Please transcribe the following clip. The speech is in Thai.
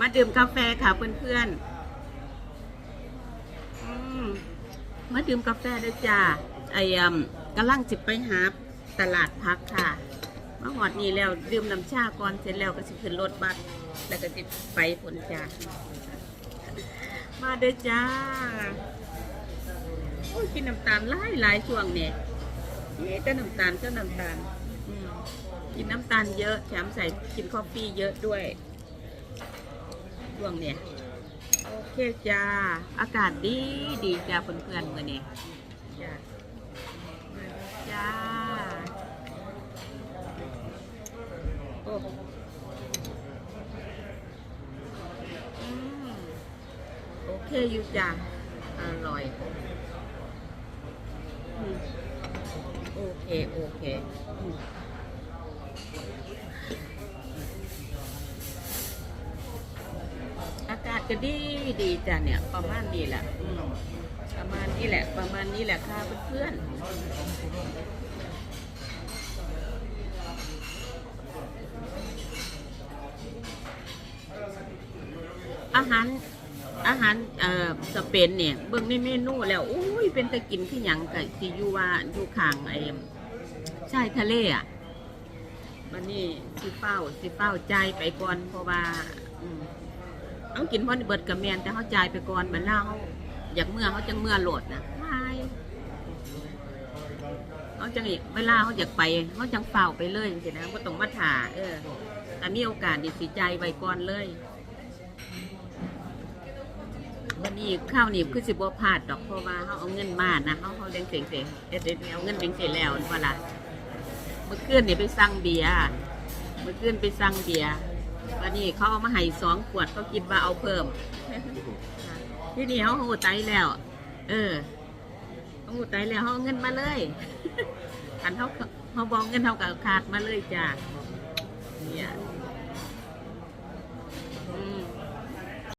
มาดื่มกาแฟค่ะเพื่อนๆอืมมาดื่มกาแฟด้วยจ้าไอ้ยำกำลังจิบไปหาตลาดพักค่ะมาหอดนี่แล้วดื่มน้ำชาก่อนเสร็จแล้วก็สิขึ้นรถบัสแล้วก็จิบไปผลจ้ามาเด้อจ้าโอ้ยกินน้ำตาลหลายหลายช่วงเนี่ยนี่ก็น้ำตาลก็น้ำตาลกินน้ำตาลเยอะแถมใส่กินกาแฟเยอะด้วย วงเนี่ยโอเคจ้า อากาศดีดีจ้าเพื่อนๆเมื่อนี้จ้าจ้าโอ้โอเคอยู่จ้าอร่อย โอเค โอเคอืม อา ก็ดีดีจ้ะเนี่ยประมาณนี้แหละอืมประมาณนี้แหละ ประมาณนี้แหละค่ะเพื่อนๆอาหาร อาหารเอ่อสเปนเนี่ยเบิ่งในเมนูแล้วอุ้ยเป็นตะกินขี้หยังกับที่อยู่ว่าอยู่ข้างไอ้ชายทะเลอะวันนี้สิเป้าสิเป้าใจายไปก่อนเพราะว่า เอากินพอเบิดกับแมนแต่เขาจ่ายไปก่อนเหมือนเล่าเขาอยากเมื่อเขาจังเมื่อโหลดนะไม่เขาจังอีกเวลาเขาอยากไปเขาจังเฝ้าไปเลยจริงๆนะก็ต้องมาถ่าเออแต่มีโอกาสดิสิใจไว้ก่อนเลยวันนี้ข้าวนี่คือสิบวพลาดดอกเพราะว่าเขาเอาเงินมานะเขาเขาเลี้ยงเสียงเสียงเอ็ดเอ็ดเอาเงินเลี้ยงเสียแล้วนี่ว่าเมื่อคืนนี่ไปสั่งเบียร์เมื่อคืนไปสั่งเบียร์ วันนี้เขาเอามาให้สองขวดเขาคิดว่าเอาเพิ่ม ที่นี่เขาหูไตแล้ว เออเขาหูไตแล้วเขาเอาเงินมาเลยขันเขาเขาบอกเงินเขากับขาดมาเลยจ้า